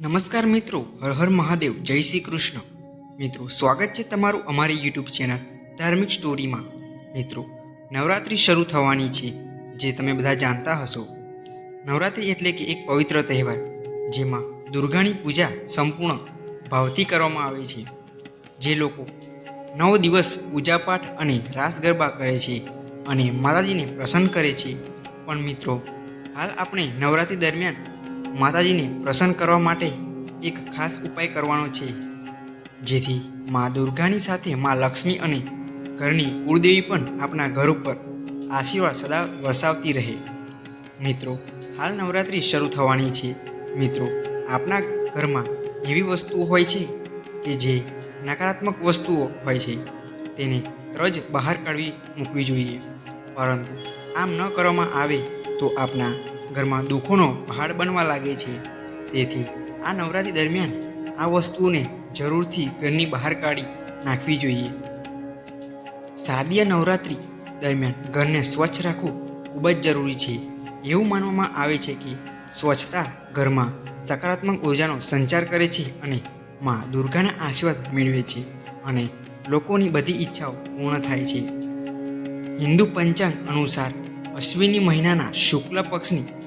નમસ્કાર મિત્રો, હર હર મહાદેવ, જય શ્રી કૃષ્ણ. મિત્રો, સ્વાગત છે તમારું અમારી યુટ્યુબ ચેનલ ધાર્મિક સ્ટોરીમાં. મિત્રો, નવરાત્રિ શરૂ થવાની છે, જે તમે બધા જાણતા હશો. નવરાત્રિ એટલે કે એક પવિત્ર તહેવાર, જેમાં દુર્ગાની પૂજા સંપૂર્ણ ભાવથી કરવામાં આવે છે. જે લોકો નવ દિવસ પૂજાપાઠ અને રાસ ગરબા કરે છે અને માતાજીને પ્રસન્ન કરે છે. પણ મિત્રો, હાલ આપણે નવરાત્રિ દરમિયાન માતાજીને પ્રસન્ન કરવા માટે એક ખાસ ઉપાય કરવાનો છે. જેથી મા દુર્ગાની સાથે મા લક્ષ્મી અને ઘરની કુળદેવી પણ આપણા ઘર ઉપર આશીર્વાદ સદા વરસાવતી રહે. મિત્રો, હાલ નવરાત્રિ શરૂ થવાની છે. મિત્રો આપણા ઘરમાં એવી વસ્તુઓ હોય છે કે જે નકારાત્મક વસ્તુઓ હોય છે. તેને તરજ બહાર કાઢવી મૂકવી જોઈએ. પરંતુ આમ ન કરવામાં આવે તો આપણા ઘરમાં દુઃખોનો પહાડ બનવા લાગે છે. તેથી આ નવરાત્રિ દરમિયાન આ વસ્તુઓને જરૂરથી ઘરની બહાર કાઢી નાખવી જોઈએ. શારદીય નવરાત્રિ દરમિયાન ઘરને સ્વચ્છ રાખવું ખૂબ જ જરૂરી છે. એવું માનવામાં આવે છે કે સ્વચ્છતા ઘરમાં સકારાત્મક ઉર્જાનો સંચાર કરે છે અને માં દુર્ગાના આશીર્વાદ મેળવે છે અને લોકોની બધી ઈચ્છાઓ પૂર્ણ થાય છે. હિન્દુ પંચાંગ અનુસાર અશ્વિની મહિનાના શુક્લ પક્ષની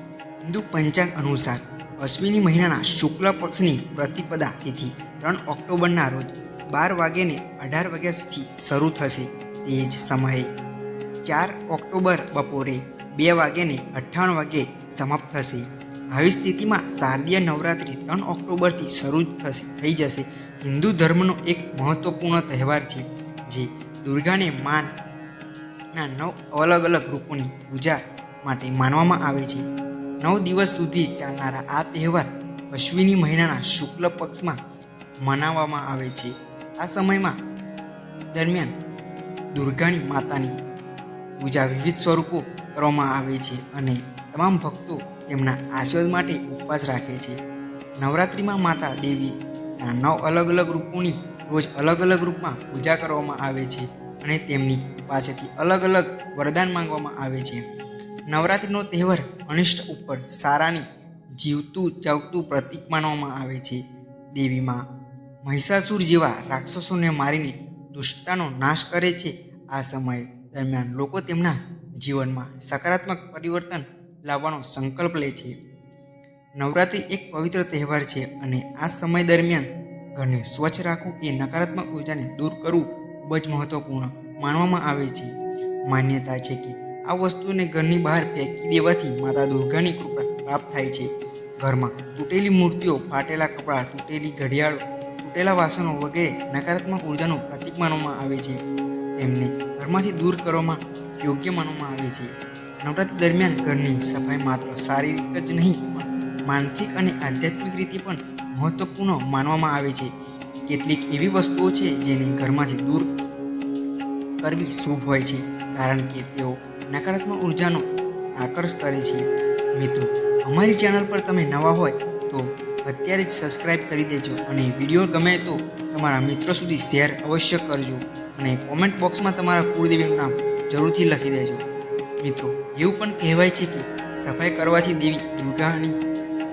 હિન્દુ પંચાંગ અનુસાર અશ્વિની મહિનાના શુક્લ પક્ષની પ્રતિપદા તિથિ ત્રણ ઓક્ટોબરના રોજ બાર વાગ્યાને અઢાર વાગ્યા સુધી શરૂ થશે તે જ સમયે. ચાર ઓક્ટોબર બપોરે બે વાગ્યાને અઠ્ઠાવન વાગ્યે સમાપ્ત થશે. આવી સ્થિતિમાં શારદીય નવરાત્રિ ત્રણ ઓક્ટોબરથી શરૂ થશે, થઈ જશે. હિન્દુ ધર્મનો એક મહત્વપૂર્ણ તહેવાર છે, જે દુર્ગાને માન ના નવ અલગ અલગ રૂપોની પૂજા માટે માનવામાં આવે છે. નવ દિવસ સુધી ચાલનારા આ તહેવાર અશ્વિની મહિનાના શુક્લ પક્ષમાં મનાવવામાં આવે છે. આ સમયમાં દરમિયાન દુર્ગાની માતાની પૂજા વિવિધ સ્વરૂપો કરવામાં આવે છે અને તમામ ભક્તો તેમના આશીર્વાદ માટે ઉપવાસ રાખે છે. નવરાત્રિમાં માતા દેવીના નવ અલગ અલગ રૂપોની રોજ અલગ અલગ રૂપમાં પૂજા કરવામાં આવે છે અને તેમની પાસેથી અલગ અલગ વરદાન માંગવામાં આવે છે. નવરાત્રિનો તહેવાર અનિષ્ટ ઉપર સારાની જીવતું, ચાવતું પ્રતીક માનવામાં આવે છે. દેવીમાં મહિષાસુર જેવા રાક્ષસોને મારીને દુષ્ટતાનો નાશ કરે છે. આ સમય દરમિયાન લોકો તેમના જીવનમાં સકારાત્મક પરિવર્તન લાવવાનો સંકલ્પ લે છે. નવરાત્રિ એક પવિત્ર તહેવાર છે અને આ સમય દરમિયાન ઘરને સ્વચ્છ રાખવું એ નકારાત્મક ઉર્જાને દૂર કરવું ખૂબ જ મહત્વપૂર્ણ માનવામાં આવે છે. માન્યતા છે કે આ વસ્તુને ઘરની બહાર ફેંકી દેવાથી માતા દુર્ગાની કૃપા પ્રાપ્ત થાય છે. ઘરમાં તૂટેલી મૂર્તિઓ, ફાટેલા કપડાં, તૂટેલી ઘડિયાળો, તૂટેલા વાસણો વગેરે નકારાત્મક ઉર્જાનું પ્રતીક માનવામાં આવે છે. તેમને ઘરમાંથી દૂર કરવામાં યોગ્ય માનવામાં આવે છે. નવરાત્રિ દરમિયાન ઘરની સફાઈ માત્ર શારીરિક જ નહીં, પણ માનસિક અને આધ્યાત્મિક રીતે પણ મહત્વપૂર્ણ માનવામાં આવે છે. કેટલીક એવી વસ્તુઓ છે જેને ઘરમાંથી દૂર કરવી શુભ હોય છે. કારણ કે તેઓ નકારાત્મક ઉર્જાનો આકર્ષ કરે છે. મિત્રો, અમારી ચેનલ પર તમે નવા હોય તો અત્યારે જ સબસ્ક્રાઈબ કરી દેજો અને વીડિયો ગમે તો તમારા મિત્રો સુધી શેર અવશ્ય કરજો અને કોમેન્ટ બોક્સમાં તમારા કુળદેવીનું નામ જરૂરથી લખી દેજો. મિત્રો, એવું પણ કહેવાય છે કે સફાઈ કરવાથી દેવી દુર્ગાની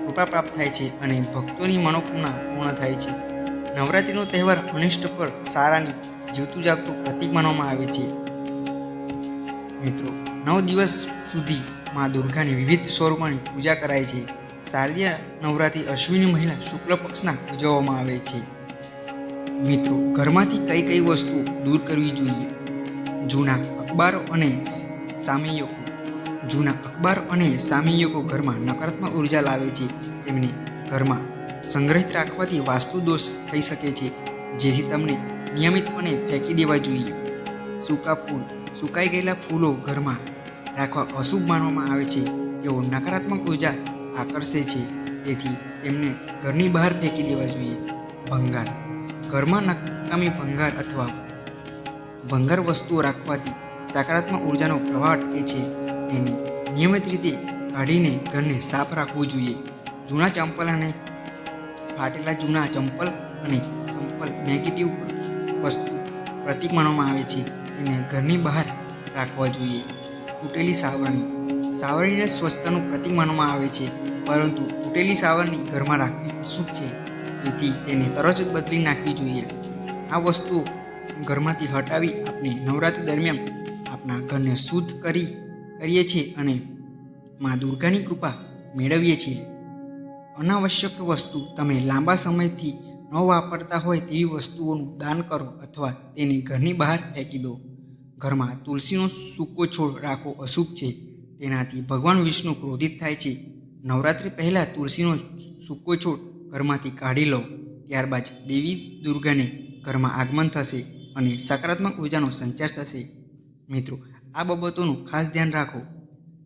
કૃપા પ્રાપ્ત થાય છે અને ભક્તોની મનોકામના પૂર્ણ થાય છે. નવરાત્રિનો તહેવાર અનિષ્ટ પર સારાની જીવતું જાગતું પ્રતીક માનવામાં આવે છે. મિત્રો, નવ દિવસ સુધી મા દુર્ગાની વિવિધ સ્વરૂપોની પૂજા કરાય છે. શારદીય નવરાત્રિ અશ્વિની મહિના શુક્લ પક્ષના ઉજવવામાં આવે છે. મિત્રો, ઘરમાંથી કઈ કઈ વસ્તુ દૂર કરવી જોઈએ? જૂના અખબારો અને સામયિકો. જૂના અખબારો અને સામયિકો ઘરમાં નકારાત્મક ઊર્જા લાવે છે. તેમને ઘરમાં સંગ્રહિત રાખવાથી વાસ્તુ દોષ થઈ શકે છે, જેથી તમને નિયમિતપણે ફેંકી દેવા જોઈએ. સૂકા ફૂલ સુકાઈ ગયેલા ફૂલો ઘરમાં રાખવા અશુભ માનવામાં આવે છે. તેઓ નકારાત્મક ઊર્જા આકર્ષે છે. તેથી તેમને ઘરની બહાર ફેંકી દેવા જોઈએ. ભંગાર. ઘરમાં નકામી ભંગાર અથવા ભંગાર વસ્તુઓ રાખવાથી સકારાત્મક ઉર્જાનો પ્રવાહ અટકે છે. તેને નિયમિત રીતે કાઢીને ઘરને સાફ રાખવું જોઈએ. જૂના ચંપલ અને ફાટેલા જૂના ચંપલ અને ચંપલ નેગેટિવ વસ્તુ પ્રતીક માનવામાં આવે છે. તેને ઘરની બહાર રાખવા જોઈએ. તૂટેલી સાવરણી. સાવરણીને સ્વચ્છતાનું પ્રતિક માનવામાં આવે છે, પરંતુ તૂટેલી સાવરણી ઘરમાં રાખવી અશુભ છે. તેથી તેને તરત જ બદલી નાખવી જોઈએ. આ વસ્તુઓ ઘરમાંથી હટાવી આપણે નવરાત્રિ દરમિયાન આપણા ઘરને શુદ્ધ કરી, કરીએ છીએ અને મા દુર્ગાની કૃપા મેળવીએ છીએ. અનાવશ્યક વસ્તુ તમે લાંબા સમયથી ન વાપરતા હોય તેવી વસ્તુઓનું દાન કરો અથવા તેને ઘરની બહાર ફેંકી દો. ઘરમાં તુલસીનો સૂકો છોડ રાખવો અશુભ છે. તેનાથી ભગવાન વિષ્ણુ ક્રોધિત થાય છે. નવરાત્રિ પહેલાં તુલસીનો સૂકો છોડ ઘરમાંથી કાઢી લો. ત્યારબાદ દેવી દુર્ગાને ઘરમાં આગમન થશે અને સકારાત્મક ઉર્જાનો સંચાર થશે. મિત્રો, આ બાબતોનું ખાસ ધ્યાન રાખો.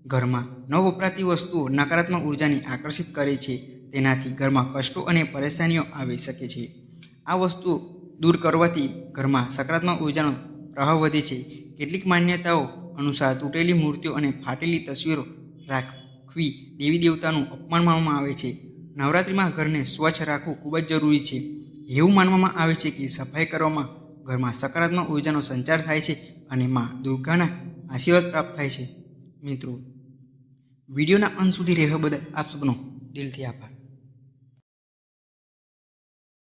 ઘરમાં ન વપરાતી વસ્તુઓ નકારાત્મક ઉર્જાને આકર્ષિત કરે છે. તેનાથી ઘરમાં કષ્ટો અને પરેશાનીઓ આવી શકે છે. આ વસ્તુ દૂર કરવાથી ઘરમાં સકારાત્મક ઉર્જાનો પ્રભાવ વધે છે. કેટલીક માન્યતાઓ અનુસાર તૂટેલી મૂર્તિઓ અને ફાટેલી તસવીરો રાખવી દેવી દેવતાનું અપમાન માનવામાં આવે છે. નવરાત્રિમાં ઘરને સ્વચ્છ રાખવું ખૂબ જ જરૂરી છે. એવું માનવામાં આવે છે કે સફાઈ કરવામાં ઘરમાં સકારાત્મક ઉર્જાનો સંચાર થાય છે અને માં દુર્ગાના આશીર્વાદ પ્રાપ્ત થાય છે. મિત્રો, વિડીયોના અંત સુધી રહેવા બદલ આપ સૌનો દિલથી આભાર.